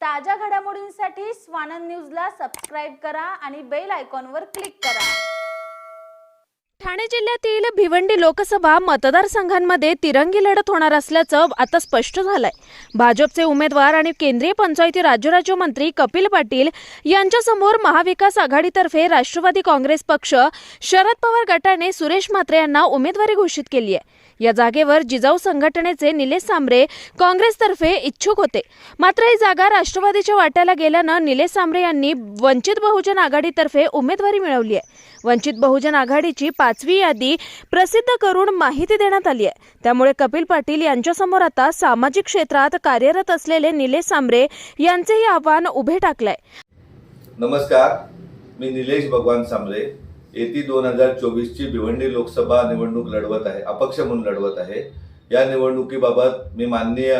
ताज्या घडामोडींसाठी स्वानंद न्यूजला सबस्क्राईब करा आणि बेल आयकॉनवर क्लिक करा. ठाणे जिल्ह्यातील भिवंडी लोकसभा मतदारसंघांमध्ये तिरंगी लढत होणार असल्याचं आता स्पष्ट झालंय. भाजपचे उमेदवार आणि केंद्रीय पंचायती राज्य राज्यमंत्री कपिल पाटील यांच्यासमोर महाविकास आघाडीतर्फे राष्ट्रवादी काँग्रेस पक्ष शरद पवार गटाने सुरेश म्हात्रे यांना उमेदवारी घोषित केली आहे या जागेवर जिजाऊ संघटनेचे निलेश सांबरे काँग्रेसतर्फे इच्छुक होते. मात्र ही जागा राष्ट्रवादीच्या वाट्याला गेल्यानं निलेश सांबरे यांनी वंचित बहुजन आघाडीतर्फे उमेदवारी मिळवली आहे. वंचित बहुजन आघाडीची पाचवी यादी प्रसिद्ध करून माहिती देण्यात आली आहे. त्यामुळे कपिल पाटील यांच्यासमोर आता सामाजिक क्षेत्रात कार्यरत असलेले निलेश सांबरे यांचेही आव्हान उभे टाकलंय. नमस्कार मी निलेश भगवान सांबरे येती दोन हजार चोवीसची भिवंडी लोकसभा निवडणूक लढवत आहे अपक्ष म्हणून लढवत आहे. या निवडणुकीबाबत मी माननीय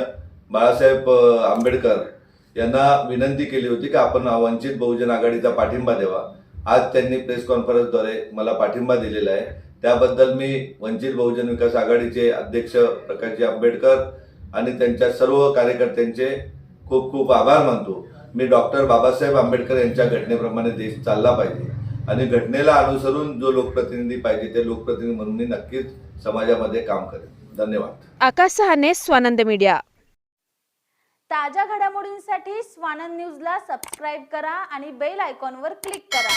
बाळासाहेब आंबेडकर यांना विनंती केली होती की आपण वंचित बहुजन आघाडीचा पाठिंबा द्यावा. आज त्यांनी प्रेस कॉन्फरन्सद्वारे मला पाठिंबा दिलेला आहे. त्याबद्दल मी वंचित बहुजन विकास आघाडीचे अध्यक्ष प्रकाशजी आंबेडकर आणि त्यांच्या सर्व कार्यकर्त्यांचे खूप खूप आभार मानतो. मी डॉक्टर बाबासाहेब आंबेडकर यांच्या घटनेप्रमाणे देश चालला पाहिजे. आणि घटनेला अनुसरून जो लोकप्रतिनिधी पाहिजे ते लोकप्रतिनिधी म्हणून मी नक्कीच समाजामध्ये काम करेन. धन्यवाद. आकाश सहाने स्वानंद मीडिया. ताज्या घडामोडींसाठी स्वानंद न्यूजला सबस्क्राईब करा आणि बेल आयकॉनवर क्लिक करा.